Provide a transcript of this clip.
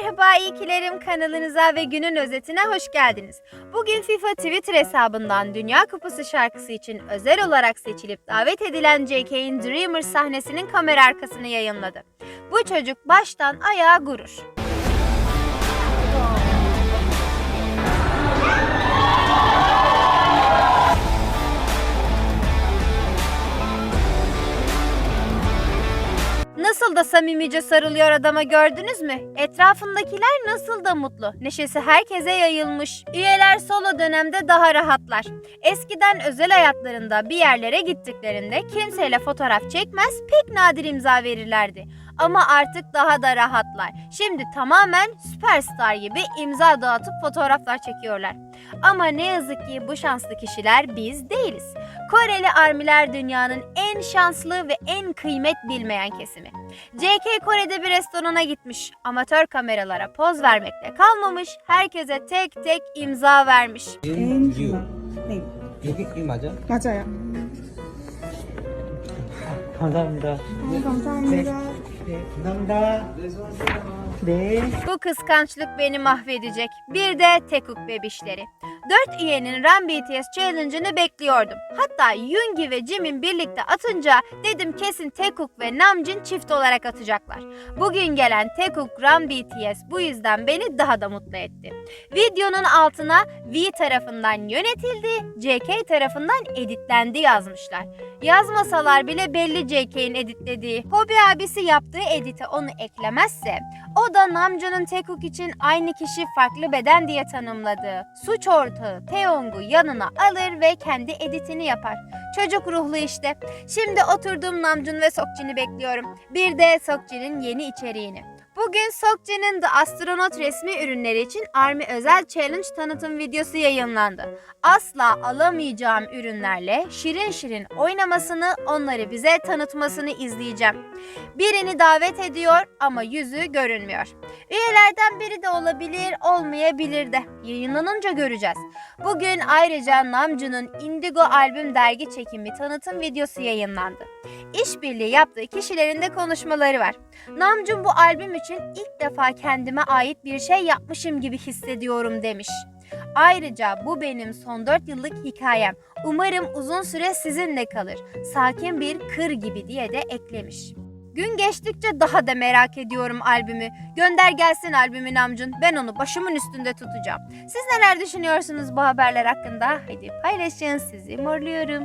Merhaba iyikilerim kanalınıza ve günün özetine hoş geldiniz. Bugün FIFA Twitter hesabından Dünya Kupası şarkısı için özel olarak seçilip davet edilen JK'in Dreamer sahnesinin kamera arkasını yayınladı. Bu çocuk baştan ayağa gurur. Nasıl da samimice sarılıyor adama gördünüz mü? Etrafındakiler nasıl da mutlu. Neşesi herkese yayılmış. Üyeler solo dönemde daha rahatlar. Eskiden özel hayatlarında bir yerlere gittiklerinde kimseyle fotoğraf çekmez, pek nadir imza verirlerdi. Ama artık daha da rahatlar. Şimdi tamamen süperstar gibi imza dağıtıp fotoğraflar çekiyorlar. Ama ne yazık ki bu şanslı kişiler biz değiliz. Koreli armiler dünyanın en şanslı ve en kıymet bilmeyen kesimi. JK Kore'de bir restorana gitmiş. Amatör kameralara poz vermekle kalmamış. Herkese tek tek imza vermiş. And you. 네, 이게 이 맞아? 맞아요. 감사합니다. 네, 감사합니다. Bu kıskançlık beni mahvedecek. Bir de Tekuk bebişleri. Dört üyenin Run BTS Challenge'ını bekliyordum. Hatta Yungi ve Jimin birlikte atınca dedim kesin Tekuk ve Namjin çift olarak atacaklar. Bugün gelen Tekuk Run BTS bu yüzden beni daha da mutlu etti. Videonun altına V tarafından yönetildi, JK tarafından editlendi yazmışlar. Yazmasalar bile belli JK'in editlediği. Hobi abisi yaptı yaptığı edite onu eklemezse o da Namjoon'un Tekuk için aynı kişi farklı beden diye tanımladığı suç ortağı Taeyong'u yanına alır ve kendi editini yapar. Çocuk ruhlu işte. Şimdi oturduğum Namjoon ve Sokjin'i bekliyorum. Bir de Sokjin'in yeni içeriğini. Bugün Sokji'nin The Astronaut resmi ürünleri için Army Özel Challenge tanıtım videosu yayınlandı. Asla alamayacağım ürünlerle şirin şirin oynamasını, onları bize tanıtmasını izleyeceğim. Birini davet ediyor ama yüzü görünmüyor. Üyelerden biri de olabilir, olmayabilir de. Yayınlanınca göreceğiz. Bugün ayrıca Namjoon'un Indigo albüm dergi çekimi tanıtım videosu yayınlandı. İşbirliği yaptığı kişilerin de konuşmaları var. Namjoon bu albüm için ilk defa kendime ait bir şey yapmışım gibi hissediyorum demiş. Ayrıca bu benim son 4 yıllık hikayem. Umarım uzun süre sizinle kalır. Sakin bir kır gibi diye de eklemiş. Gün geçtikçe daha da merak ediyorum albümü. Gönder gelsin albümü Namjoon. Ben onu başımın üstünde tutacağım. Siz neler düşünüyorsunuz bu haberler hakkında? Hadi paylaşın. Sizi morluyorum.